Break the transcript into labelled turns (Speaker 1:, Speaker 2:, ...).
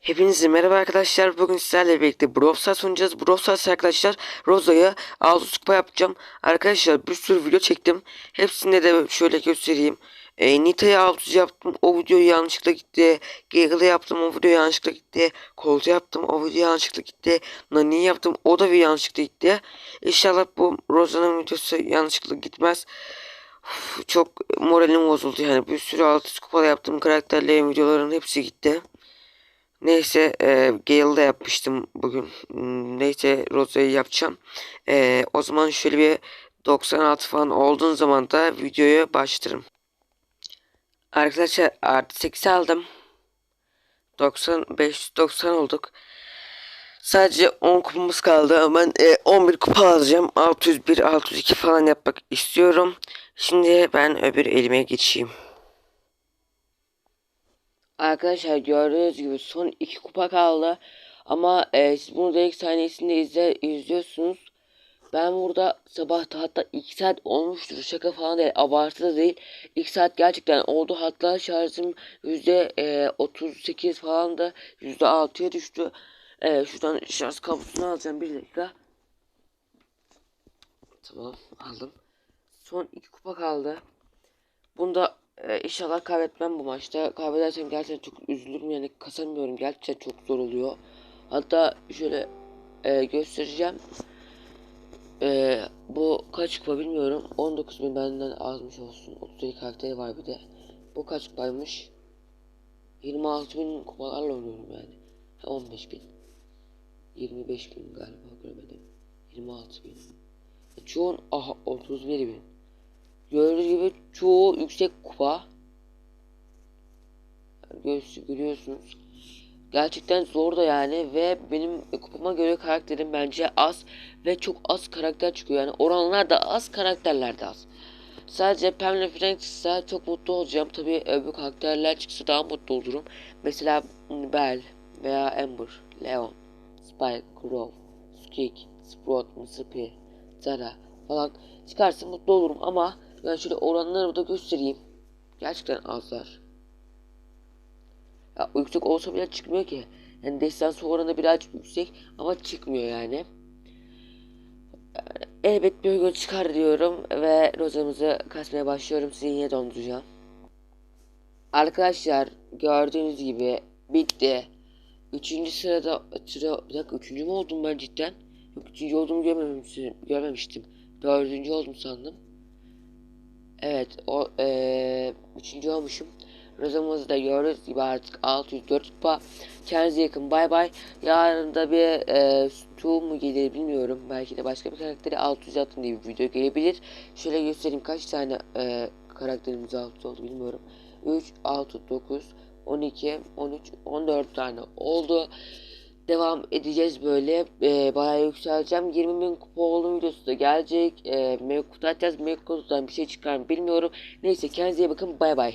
Speaker 1: Hepinize merhaba arkadaşlar. Bugün sizlerle birlikte Brawl Stars oynayacağız. Arkadaşlar Roza'ya 600 kupa yapacağım. Arkadaşlar bir sürü video çektim. Hepsinde de şöyle göstereyim. E, Nita'ya 600 yaptım. O videoyu yanlışlıkla gitti. Gale'ı yaptım. O video yanlışlıkla gitti. Colt'u yaptım. O video yanlışlıkla gitti. Nani'yi yaptım. O da bir yanlışlıkla gitti. İnşallah bu Roza'nın videosu yanlışlıkla gitmez. Uf, çok moralim bozuldu yani. Bir sürü 600 kupa yaptım. Karakterlerin videoların hepsi gitti. Neyse e, Gale'da yapmıştım bugün. Hmm, Neyse Rosa'yı yapacağım. E, o zaman şöyle bir 96 falan olduğun zaman da videoya başlarım. Arkadaşlar artı 8 aldım. 95 90 olduk. Sadece 10 kupamız kaldı. ama Ben e, 11 kupa alacağım. 601 602 falan yapmak istiyorum. Şimdi ben öbür elime geçeyim. Arkadaşlar gördüğünüz gibi son iki kupa kaldı. Ama e, siz bunu direkt saniyesinde izle, izliyorsunuz. Ben burada sabah hatta 2 saat olmuştur. Şaka falan değil. Abartı da değil. 2 saat gerçekten oldu. Hatta şarjım %38 falan da %6'ya düştü. E, şuradan şarj kablosunu alacağım. Bir dakika. Tamam aldım. Son iki kupa kaldı. Bunda e, inşallah kaybetmem bu maçta. Kaybedersem gerçekten çok üzülürüm yani kasamıyorum. Gerçekten çok zor oluyor. Hatta şöyle e, göstereceğim. E, bu kaç kupa bilmiyorum. 19 bin benden azmış olsun. 32 karakteri var bir de. Bu kaç kupaymış? 26 bin kupalarla oynuyorum yani. Ha, 15 bin. 25 bin galiba göremedim. 26 bin. Çoğun aha 31 bin. Gördüğünüz gibi çoğu yüksek kupa. Göz, görüyorsunuz. Gerçekten zor da yani ve benim kupama göre karakterim bence az ve çok az karakter çıkıyor. Yani oranlar da az, karakterler de az. Sadece Pam ile Frank çıksa çok mutlu olacağım. Tabii öbür karakterler çıksa daha mutlu olurum. Mesela Belle veya Amber, Leon, Spike, Crow, Squeak, Sprout, Mr. P, Zara falan çıkarsa mutlu olurum ama ben şöyle oranları da göstereyim. Gerçekten azlar. Ya yüksek olsa bile çıkmıyor ki. Yani destansı oranı birazcık yüksek ama çıkmıyor yani. Elbet bir gün çıkar diyorum ve rozamızı kasmaya başlıyorum. Sizi yine donduracağım. Arkadaşlar gördüğünüz gibi bitti. Üçüncü sırada sıra bir dakika üçüncü mü oldum ben cidden? Yok üçüncü olduğumu görmemiştim. Dördüncü oldum sandım. Evet o ee, üçüncü olmuşum. Rozamızı da gördüğünüz gibi artık 604 kupa. Kendinize yakın bay bay. Yarın da bir e, mu gelir bilmiyorum. Belki de başka bir karakteri 600 attım diye bir video gelebilir. Şöyle göstereyim kaç tane e, karakterimiz 600 oldu bilmiyorum. 3, 6, 9, 12, 13, 14 tane oldu. Devam edeceğiz böyle. E, bayağı yükseleceğim. 20 bin kupa olduğum videosu da gelecek. E, Mevcut atacağız. Mevcut'tan bir şey çıkar mı bilmiyorum. Neyse kendinize iyi bakın. Bay bay.